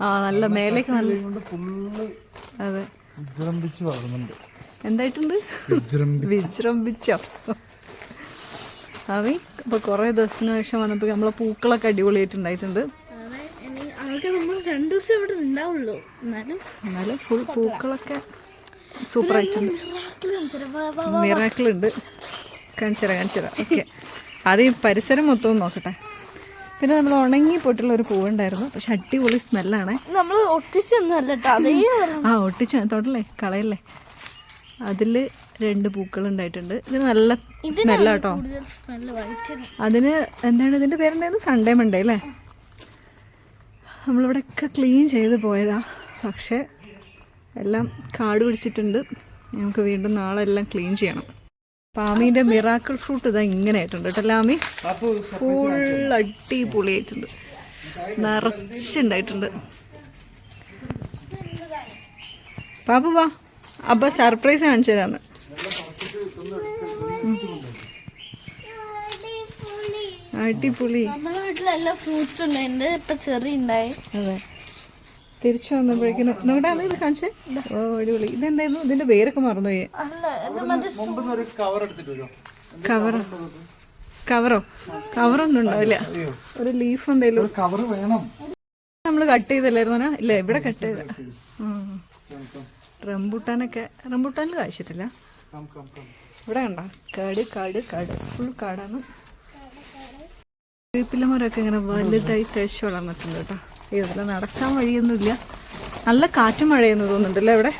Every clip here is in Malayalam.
ആ നല്ല മേലേക്ക് നല്ല ഫുള്ള് അതെ. വിജൃംഭിച്ച് വളർന്നുണ്ട്. എന്തായിട്ടുണ്ട്? വിജൃംഭി വിജൃംഭിച്ചോ? അവി അപ്പൊ കുറെ ദിവസത്തിന് ശേഷം വന്നപ്പോ നമ്മളെ പൂക്കളൊക്കെ അടിപൊളിയായിട്ടുണ്ടായിട്ടുണ്ട്. അതെ ഇനി ആകെ നമ്മൾ രണ്ടു ദിവസം ഇവിടെ ഉണ്ടാവുള്ളൂ എന്നാലും എന്നാലും ഫുൾ പൂക്കളൊക്കെ സൂപ്പർ ആയിട്ടുണ്ട് miracle കാണിച്ചു തരാം കാണിച്ചു കാണിച്ചുതരാം ഓക്കെ അത് ഈ പരിസരം മൊത്തവും നോക്കട്ടെ. പിന്നെ നമ്മൾ ഉണങ്ങി പോയിട്ടുള്ള ഒരു പൂവുണ്ടായിരുന്നു. പക്ഷെ അടിപൊളി സ്മെല്ലാണ്. ഒട്ടിച്ചൊന്നും അതേ ആ ഒട്ടിച്ചു തൊടല്ലേ കളയല്ലേ. അതിൽ രണ്ട് പൂക്കൾ ഉണ്ടായിട്ടുണ്ട്. ഇത് നല്ല സ്മെല്ലാട്ടോ. അതിന് എന്താണ് ഇതിന്റെ പേരുണ്ടായിരുന്നു സൺഡേ മൺഡേ അല്ലേ? നമ്മളിവിടെയൊക്കെ ക്ലീൻ ചെയ്ത് പോയതാ. പക്ഷേ എല്ലാം കാട് പിടിച്ചിട്ടുണ്ട്. നമുക്ക് വീണ്ടും നാളെ എല്ലാം ക്ലീൻ ചെയ്യണം. പാമീന്റെ മിറാക്കിൾ ഫ്രൂട്ട് ഇതാ ഇങ്ങനെ ആയിട്ടുണ്ട് കേട്ടോ ലാമി. ഫുൾ അടിപൊളിയായിട്ടുണ്ട് നിറച്ചുണ്ടായിട്ടുണ്ട് പാപ്പു വാ. അപ്പൊ സർപ്രൈസ് കാണിച്ചു തരാന്ന്. അടിപൊളി. നമ്മുടെ വീട്ടിലെല്ലാം ഫ്രൂട്ട്സ് ഉണ്ടായിട്ടുണ്ട് ഇപ്പൊ ചെറിയ ഉണ്ടായി. അതെ. തിരിച്ചു വന്നപ്പോഴേക്കും നോക്കട്ടെ അമ്മ ഇത് കാണിച്ചേ. ഓ അടിപൊളി. ഇതെന്തായിരുന്നു? ഇതിന്റെ പേരൊക്കെ മറന്നുപോയി. കവർ എടുത്തിട്ട് വരും. കവറോ കവറോ കവറൊന്നും ഉണ്ടാവില്ല. ഒരു ലീഫ് എന്തേലും. ഒരു കവർ വേണം. നമ്മൾ കട്ട് ചെയ്തല്ലായിരുന്നു? ഇല്ല ഇവിടെ കട്ട് ചെയ്ത റംബൂട്ടാനൊക്കെ റംബൂട്ടാനിൽ കാഴ്ചിട്ടില്ല. Come, come, come. ഇവിടെ കണ്ട? കാട് കാട് കാട്. ഫുൾ കാടാണ്. വേപ്പിലമരമൊക്കെ ഇങ്ങനെ വലുതായി തഴച്ച് വളർന്നിട്ടുണ്ട് കേട്ടോ. ഇതിൽ നടക്കാൻ വഴിയൊന്നുമില്ല. നല്ല കാറ്റും മഴയെന്ന് തോന്നുന്നുണ്ടല്ലേ ഇവിടെ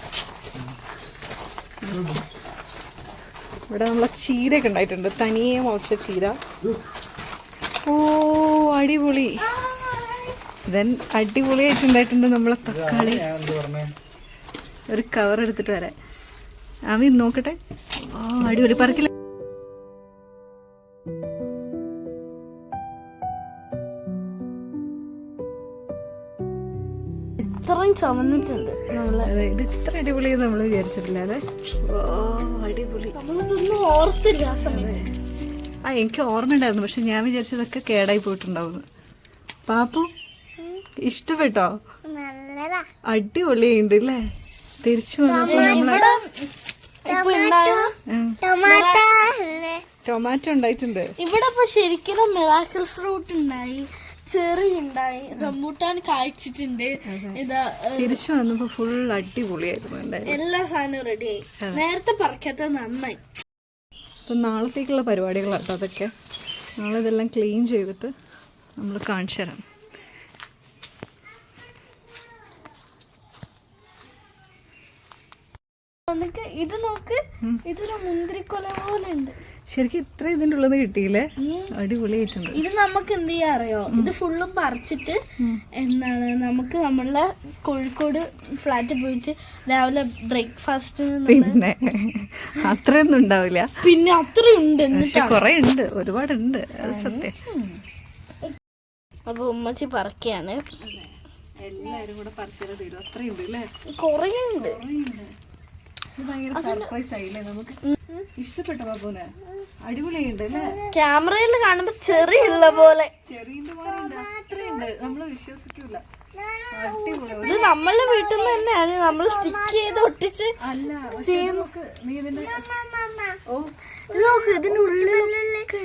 ഇവിടെ നമ്മളെ ചീരയൊക്കെ ഉണ്ടായിട്ടുണ്ട്. തനിയെ മുളച്ച ചീര. ഓ അടിപൊളി. ദെൻ അടിപൊളിയായിട്ടുണ്ടായിട്ടുണ്ട് നമ്മളെ തക്കാളി. ഒരു കവർ എടുത്തിട്ട് വരാം. ആമി നോക്കട്ടെ? ഓ അടിപൊളി. പറക്കില്ല. ഇത്രയും ചുമന്നിട്ടുണ്ട് നമ്മൾ. ഇത് ഇത്ര അടിപൊളി നമ്മൾ വിചാരിച്ചിട്ടില്ല അല്ലേ? ഓ അടിപൊളി. ഓർത്തില്ല ആ സമയത്ത്. ആ എനിക്ക് ഓർമ്മയുണ്ടായിരുന്നു പക്ഷെ ഞാൻ വിചാരിച്ചതൊക്കെ കേടായി പോയിട്ടുണ്ടാവുന്നു. പാപ്പു ഇഷ്ടപ്പെട്ടോ? അടിപൊളി അടിപൊളിയുണ്ട് അല്ലേ? തിരിച്ചു വന്നപ്പോ നമ്മൾ ടൊമാറ്റോ. ഉണ്ടായിട്ടുണ്ട്. ഇവിടെ ഇപ്പൊ ശരിക്കും മിറാക്കിൾ ഫ്രൂട്ട് ഉണ്ടായി. ചെറി ഉണ്ടായി റംബൂട്ടാൻ കായ്ച്ചിട്ടുണ്ട്. ഇതാ തിരിച്ചു വന്നപ്പോ ഫുൾ അടിപൊളിയായിരുന്നു എല്ലാ സാധനവും റെഡിയായി നേരത്തെ പറിക്കാത്ത നന്നായി. അപ്പം നാളത്തേക്കുള്ള പരിപാടികളാണ് അതൊക്കെ. നാളെ ഇതെല്ലാം ക്ലീൻ ചെയ്തിട്ട് നമ്മൾ കാണിച്ചു തരാം. ഇത് നോക്ക്. ഇതൊരു മുന്തിരിക്കൊല പോലെ ഉണ്ട് ശരിക്കും ഇത്ര ഇതിന്റെ ഉള്ളത് കിട്ടിയില്ലേ അടിപൊളിയായിട്ടുണ്ട് ഇത് നമുക്ക് എന്ത് ചെയ്യാ അറിയോ? ഇത് ഫുള്ളും പറിച്ചിട്ട് എന്താണ് നമുക്ക് നമ്മളെ കോഴിക്കോട് ഫ്ലാറ്റിൽ പോയിട്ട് രാവിലെ ബ്രേക്ക്ഫാസ്റ്റ് പിന്നെ അത്രയൊന്നും ഉണ്ടാവില്ല. പിന്നെ അത്രയുണ്ട് കുറേ ഉണ്ട് ഒരുപാടുണ്ട്. അത് സത്യം. അപ്പൊ ഉമ്മച്ചി പറക്കാണ്. എല്ലാരും കൂടെ പറിച്ചു തീരും അത്രയുണ്ട് അല്ലേ? കുറേ ഉണ്ട്. ഇത് ഭയങ്കര സർപ്രൈസ് ആയില്ലേ നമുക്ക്? ഇഷ്ടപ്പെട്ട ബാബുനെ അടിപൊളിയുണ്ട് അല്ലേ? ക്യാമറയിൽ കാണുമ്പോ ചെറിയുള്ള പോലെ. ചെറിയ അത്രയുണ്ട്. നമ്മൾ വിശ്വസിക്കൂല. ഇത് നമ്മളെ വീട്ടിൽ നിന്ന് തന്നെയാണ്. നമ്മൾ സ്റ്റിക്ക് ചെയ്ത് ഒട്ടിച്ച് അല്ല നോക്ക്, നീ ഇതിന്റെ ഓ. നോക്ക് ഇതിന്റെ ഉള്ളിലൊക്കെ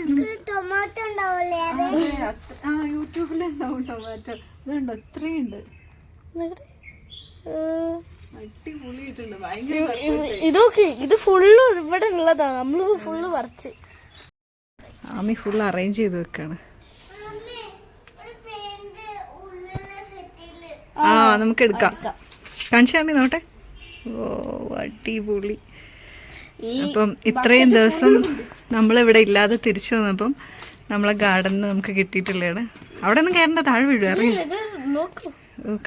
ടൊമാറ്റോ ഉണ്ടാവില്ലേ അതെ, അത്ര- ആ യൂട്യൂബിലുണ്ടാവും ടൊമാറ്റോ ഇതുണ്ട്? അത്രയുണ്ട് അടിപൊളിയായിട്ടുണ്ട്. ഭയങ്കര ഇതൊക്കെ ഇത് ഫുള്ള് ഇവിടെ ഉള്ളതാണ് നമ്മൾ ഫുള്ള് പറിച്ച് ആമി ഫുൾ അറേഞ്ച് ചെയ്ത് വെക്കാണ്. ആ നമുക്ക് എടുക്കാം. കാണിച്ചാ അമ്മി നോട്ടെ? ഓ അടിപൊളി. അപ്പം ഇത്രയും ദിവസം നമ്മളിവിടെ ഇല്ലാതെ തിരിച്ചു വന്നപ്പം നമ്മളെ ഗാർഡനിൽ നമുക്ക് കിട്ടിയിട്ടുള്ളതാണ് അവിടെ ഒന്നും കയറേണ്ട താഴെ വീഴും അറിയാം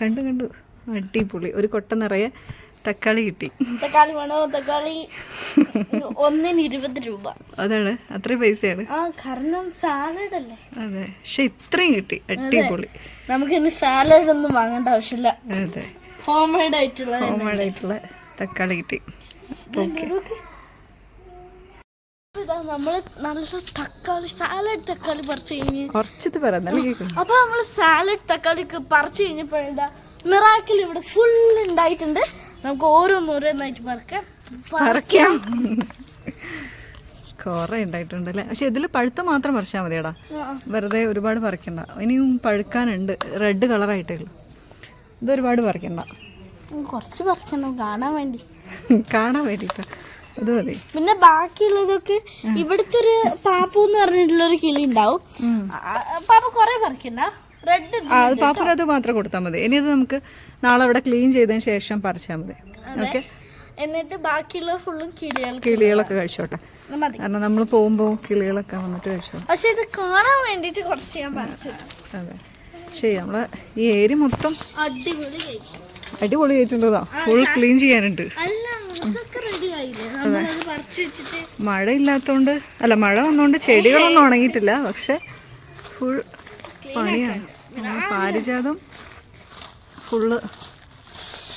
കണ്ടു കണ്ടു. അടിപൊളി. ഒരു കൊട്ട നിറയെ തക്കാളി കിട്ടി. തക്കാളി വേണോ? തക്കാളി ഒന്നിന് ഇരുപത് രൂപ. അതാണ്. അത്രയും പൈസയാണ്. ആ കാരണം സാലഡ് അല്ലേ? അതെ. പക്ഷെ ഇത്രയും കിട്ടി. അടിപൊളി. നമുക്ക് ഇനി സാലഡ് ഒന്നും വാങ്ങേണ്ട ആവശ്യമില്ല. അതെ. ഹോം മെയ്ഡ് ആയിട്ടുള്ള ഹോം മെയ്ഡ് ആയിട്ടുള്ള തക്കാളി കിട്ടി. ഓക്കെ ഇതാ നമ്മൾ നല്ല തക്കാളി സാലഡ് തക്കാളി പറിച്ചു കഴിഞ്ഞ്. കുറച്ചത് പറ നല്ല കേൾക്കുന്നു. അപ്പൊ നമ്മൾ സാലഡ് തക്കാളി പറിച്ചു കഴിഞ്ഞപ്പോഴാ മിറാക്കിൽ ഇവിടെ ഫുൾ ഉണ്ടായിട്ടുണ്ട്. നമുക്ക് ഓരോന്നോരോന്നായിട്ട് പറക്കാം. പറിക്കാം. കൊറേ ഉണ്ടായിട്ടുണ്ട് അല്ലേ പക്ഷെ ഇതിൽ പഴുത്ത മാത്രം പറിച്ചാൽ മതിയടാ. വെറുതെ ഒരുപാട് പറിക്കണ്ട. ഇനിയും പഴുക്കാനുണ്ട്. റെഡ് കളറായിട്ടേ ഉള്ളൂ. ഇത് ഒരുപാട് പറിക്കണ്ട. കുറച്ച് പറിക്കണം. കാണാൻ വേണ്ടി. കാണാൻ വേണ്ടിട്ട്. ഇത് മതി. പിന്നെ ബാക്കിയുള്ളതൊക്കെ ഇവിടുത്തെ ഒരു പാപ്പു എന്ന് പറഞ്ഞിട്ടുള്ള ഒരു കിളി ഉണ്ടാവും പാപ്പ കുറെ പറിക്കണ്ട. റെഡ് ആ അത് പാപ്പന് അത് മാത്രം കൊടുത്താൽ മതി. ഇനി അത് നമുക്ക് നാളെ അവിടെ ക്ലീൻ ചെയ്തതിന് ശേഷം പറിച്ചാൽ മതി. ഓക്കെ എന്നിട്ട് ബാക്കിയുള്ള ഫുള്ളും കിളികൾ കിളികളൊക്കെ കഴിച്ചോട്ടെ. കാരണം നമ്മൾ പോകുമ്പോൾ കിളികളൊക്കെ വന്നിട്ട് കഴിച്ചോ പക്ഷെ ഇത് കാണാൻ വേണ്ടിട്ട് കുറച്ച് ഞാൻ പറിച്ചത് അതെ. ശരി നമ്മളെ ഈ ഏരി മൊത്തം അടിപൊളി അടിപൊളി കഴിച്ചിട്ടുണ്ടോ ഫുൾ ക്ലീൻ ചെയ്യാനുണ്ട്. മഴ ഇല്ലാത്തോണ്ട് അല്ല മഴ വന്നോണ്ട് ചെടികളൊന്നും ഉണങ്ങിയിട്ടില്ല. പക്ഷെ ഫുൾ പണിയാണ്. പാരിജാതം ഫുള്ള്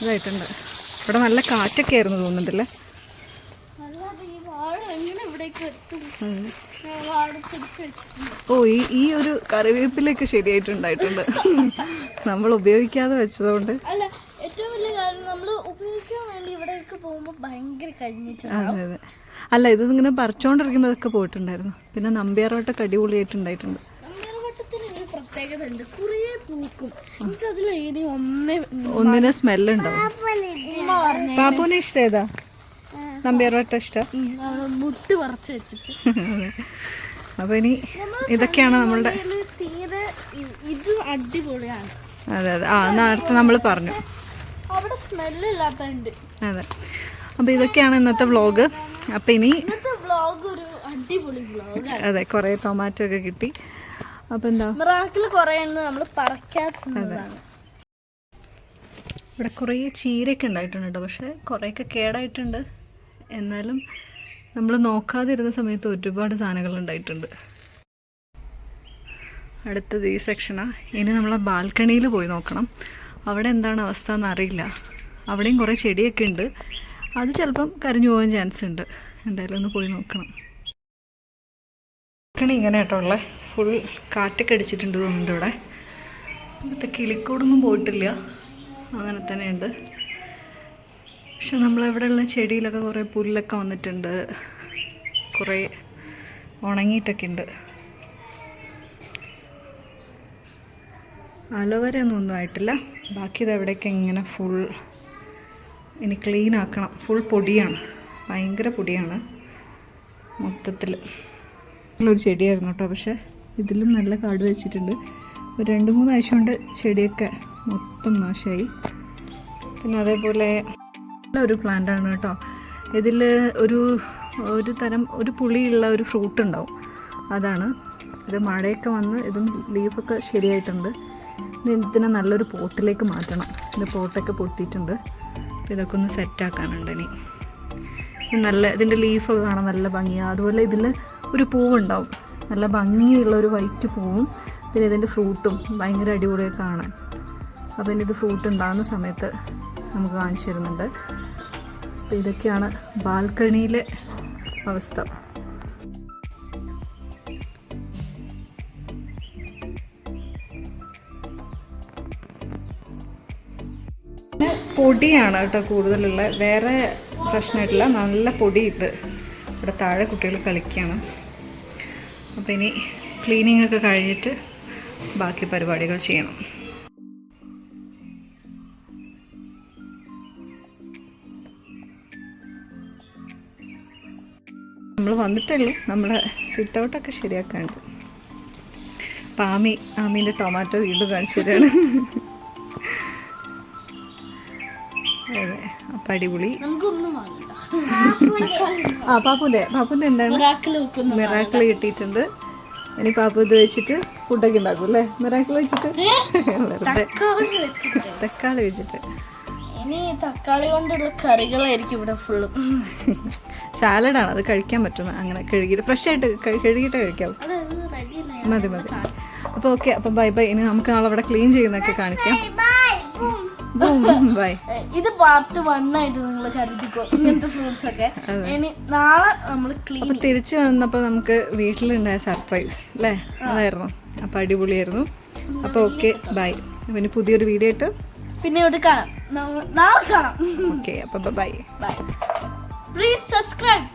ഇതായിട്ടുണ്ട്. ഇവിടെ നല്ല കാറ്റൊക്കെ ആയിരുന്നു തോന്നുന്നുണ്ടല്ലേ? ഓ ഈ ഈ ഒരു കറിവേപ്പിലൊക്കെ ശരിയായിട്ടുണ്ടായിട്ടുണ്ട്. നമ്മൾ ഉപയോഗിക്കാതെ വെച്ചതുകൊണ്ട്. അല്ല ഇത് ഇങ്ങനെ പറിച്ചോണ്ടിരിക്കുമ്പോൾ ഇതൊക്കെ പോയിട്ടുണ്ടായിരുന്നു. പിന്നെ നമ്പ്യാറോട്ടൊക്കെ അടിപൊളിയായിട്ടുണ്ടായിട്ടുണ്ട്. പ്രത്യേകത ഉണ്ട് കുറേ പൂക്കും. എന്നിട്ട് അതിൽ ഏതി ഒന്നേ ഒന്നിനെ പറഞ്ഞേ പാപ്പുവിനെ ഇഷ്ടം ഏതാ നമ്പ്യാറോട്ട ഇഷ്ടം. മുട്ട് പറിച്ചു വെച്ചിട്ട്. അപ്പോൾ ഇനി ഇതൊക്കെയാണ് നമ്മളുടെ തീരെ ഇത് അടിപൊളിയാണ്. അതെ അതെ. ആ നേരത്തെ നമ്മൾ പറഞ്ഞു. അവിടെ സ്മെല്ലില്ലാത്തതുണ്ട്. അതെ. അപ്പോൾ ഇതൊക്കെയാണ് ഇന്നത്തെ വ്ളോഗ്. അപ്പോൾ ഇനി വ്ളോഗ് ഒരു അടിപൊളി വ്ളോഗാണ്. അതെ കുറേ ടൊമാറ്റോ ഒക്കെ കിട്ടി. എന്താ മിറാക്കിൾ കുറേ നമ്മൾ പറക്കാത്തതാണ് ഇവിടെ കുറേ ചീരയൊക്കെ ഉണ്ടായിട്ടുണ്ട് കേട്ടോ. പക്ഷേ കുറേയൊക്കെ കേടായിട്ടുണ്ട്. എന്നാലും നമ്മൾ നോക്കാതിരുന്ന സമയത്ത് ഒരുപാട് സാധനങ്ങൾ ഉണ്ടായിട്ടുണ്ട്. അടുത്തത് ഈ സെക്ഷനാണ് ഇനി നമ്മൾ ബാൽക്കണിയിൽ പോയി നോക്കണം. അവിടെ എന്താണ് അവസ്ഥ എന്നറിയില്ല. അവിടെയും കുറേ ചെടിയൊക്കെ ഉണ്ട്. അത് ചിലപ്പം കരിഞ്ഞു പോകാൻ ചാൻസ് ഉണ്ട്. എന്തായാലും ഒന്ന് പോയി നോക്കണം. ബാൽക്കണി ഇങ്ങനെ കേട്ടോ ഉള്ളത് ഫുൾ കാറ്റൊക്കെ അടിച്ചിട്ടുണ്ട് തോന്നുന്നുണ്ട് ഇവിടെ. ഇവിടുത്തെ കിളിക്കൂടൊന്നും പോയിട്ടില്ല. അങ്ങനെ തന്നെയുണ്ട്. പക്ഷെ നമ്മളെവിടെയുള്ള ചെടിയിലൊക്കെ കുറേ പുല്ലൊക്കെ വന്നിട്ടുണ്ട്. കുറേ ഉണങ്ങിയിട്ടൊക്കെ ഉണ്ട് അലോവരയൊന്നും ഒന്നും ആയിട്ടില്ല. ബാക്കി ഇതെവിടെയൊക്കെ ഇങ്ങനെ ഫുൾ ഇനി ക്ലീൻ ആക്കണം. ഫുൾ പൊടിയാണ്. ഭയങ്കര പൊടിയാണ്. മൊത്തത്തിൽ ഒരു ചെടിയായിരുന്നു കേട്ടോ. പക്ഷേ ഇതിലും നല്ല കാട് വെച്ചിട്ടുണ്ട്. ഒരു രണ്ട് മൂന്ന് ആഴ്ച കൊണ്ട് ചെടിയൊക്കെ മൊത്തം നാശമായി പിന്നെ അതേപോലെ ഒരു പ്ലാന്റാണ് കേട്ടോ. ഇതിൽ ഒരു ഒരു തരം ഒരു പുളിയുള്ള ഒരു ഫ്രൂട്ട് ഉണ്ടാവും. അതാണ്. ഇത് മഴയൊക്കെ വന്ന് ഇതും ലീഫൊക്കെ ശരിയായിട്ടുണ്ട്. ഇതിനെ നല്ലൊരു പോട്ടിലേക്ക് മാറ്റണം. ഇത് പോട്ടൊക്കെ പൊട്ടിയിട്ടുണ്ട്. അപ്പോൾ ഇതൊക്കെ ഒന്ന് സെറ്റാക്കാനുണ്ട് ഇനി. നല്ല ഇതിന്റെ ലീഫൊക്കെ കാണാൻ നല്ല ഭംഗിയാണ് അതുപോലെ ഇതിൽ ഒരു പൂവുണ്ടാവും. നല്ല ഭംഗിയുള്ള ഒരു വൈറ്റ് പൂവും പിന്നെ ഇതിന്റെ ഫ്രൂട്ടും ഭയങ്കര അടിപൊളിയൊക്കെ കാണാൻ. അപ്പോൾ ഇതിന്റെ ഫ്രൂട്ട് ഉണ്ടാകുന്ന സമയത്ത് നമുക്ക് കാണിച്ചു തരുന്നുണ്ട്. അപ്പോൾ ഇതൊക്കെയാണ് ബാൽക്കണിയിലെ അവസ്ഥ. പൊടിയാണ് കേട്ടോ കൂടുതലുള്ള. വേറെ പ്രശ്നമായിട്ടില്ല നല്ല പൊടിയിട്ട് ഇവിടെ താഴെ കുട്ടികൾ കളിക്കുകയാണ് അപ്പോൾ ഇനി ക്ലീനിങ് ഒക്കെ കഴിഞ്ഞിട്ട് ബാക്കി പരിപാടികൾ ചെയ്യണം. നമ്മൾ വന്നിട്ടുള്ളൂ നമ്മളെ സിറ്റ് ഔട്ടൊക്കെ ശരിയാക്കാണ്ട് അപ്പം ആമി ആമീന്റെ ടൊമാറ്റോ വീണ്ടും കാണിച്ചു അതെ അപ്പം അടിപൊളി. നമുക്കൊന്നും വാങ്ങണ്ട. ആ പാപ്പുന്റെ പാപ്പുന്റെ എന്താണ്? മിറാക്കിൽ വെക്കുന്ന മിറാക്കിൾ കിട്ടിയിട്ടുണ്ട്. ഇനി പാപ്പു ഇത് വെച്ചിട്ട് ഫുഡൊക്കെ ഉണ്ടാക്കും അല്ലേ? മിറാക്കിൾ വെച്ചിട്ട്? വെറുതെ. തക്കാളി വെച്ചിട്ട്. തക്കാളി വെച്ചിട്ട്. ഇനി തക്കാളി കൊണ്ടുള്ള കറികളായിരിക്കും ഇവിടെ ഫുള്ളും സാലഡാണ് അത് കഴിക്കാൻ പറ്റുന്ന അങ്ങനെ കഴുകിയിട്ട്. ഫ്രഷ് ആയിട്ട് കഴി- കഴുകിയിട്ട് അല്ലേ മതി മതി. അപ്പോൾ ഓക്കെ അപ്പോൾ ബൈ ബൈ ഇനി നമുക്ക് നാളെ അവിടെ ക്ലീൻ ചെയ്യുന്നൊക്കെ കാണിക്കാം. ബൈ ഇത് പാർട്ട് വൺ ആയിട്ട് നിങ്ങൾ കരുതിക്കോ. ഇങ്ങനത്തെ ഫ്രൂട്ട്സ് ഒക്കെ. ഇനി നാളെ നമ്മൾ ക്ലീൻ തിരിച്ചു വന്നപ്പോൾ നമുക്ക് വീട്ടിലുണ്ടായ സർപ്രൈസ് അല്ലേ അതായിരുന്നു. അപ്പൊ അടിപൊളിയായിരുന്നു. അപ്പോൾ ഓക്കെ ബൈ പിന്നെ പുതിയൊരു വീഡിയോ ആയിട്ട് പിന്നെ ഇവിടെ കാണാം. നാളെ കാണാം. ഓക്കെ അപ്പോൾ ബൈ ബൈ പ്ലീസ് സബ്സ്ക്രൈബ്